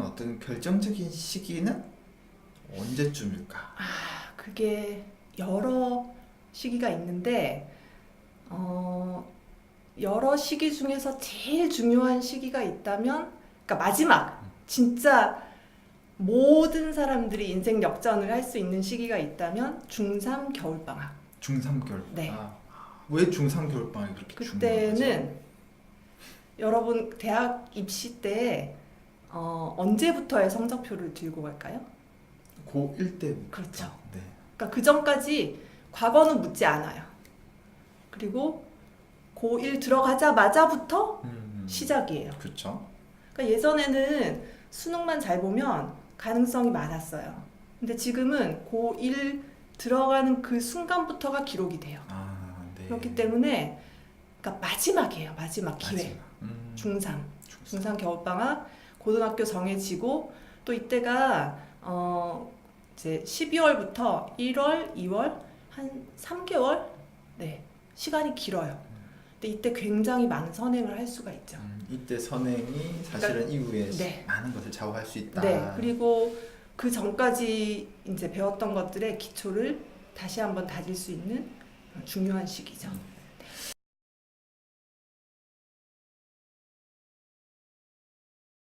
어떤 결정적인 시기는 언제쯤일까? 아, 그게 여러 시기가 있는데 어, 여러 시기 중에서 제일 중요한 시기가 있다면 그러니까 마지막 진짜 모든 사람들이 인생 역전을 할 수 있는 시기가 있다면 중3 겨울방학. 중3 겨울. 네. 아, 왜 중3 겨울 방학이 그렇게 중요한 거죠? 그때는 여러분 대학 입시 때 어, 언제부터의 성적표를 들고 갈까요? 고1 때. 그렇죠. 네. 그러니까 그 전까지 과거는 묻지 않아요. 그리고 고1 들어가자마자부터 음, 시작이에요. 그렇죠. 그러니까 예전에는 수능만 잘 보면 가능성이 많았어요. 근데 지금은 고1 들어가는 그 순간부터가 기록이 돼요. 아, 네. 그렇기 때문에 그러니까 마지막이에요. 마지막 기회. 마지막. 음, 중3. 중3. 중3 겨울방학 고등학교 정해지고 또 이때가 어 이제 12월부터 1월, 2월 한 3개월 네 시간이 길어요. 근데 이때 굉장히 많은 선행을 할 수가 있죠. 음, 이때 선행이 사실은 이후에 네. 많은 것을 좌우할 수 있다. 네 그리고 그 전까지 이제 배웠던 것들의 기초를 다시 한번 다질 수 있는 중요한 시기죠.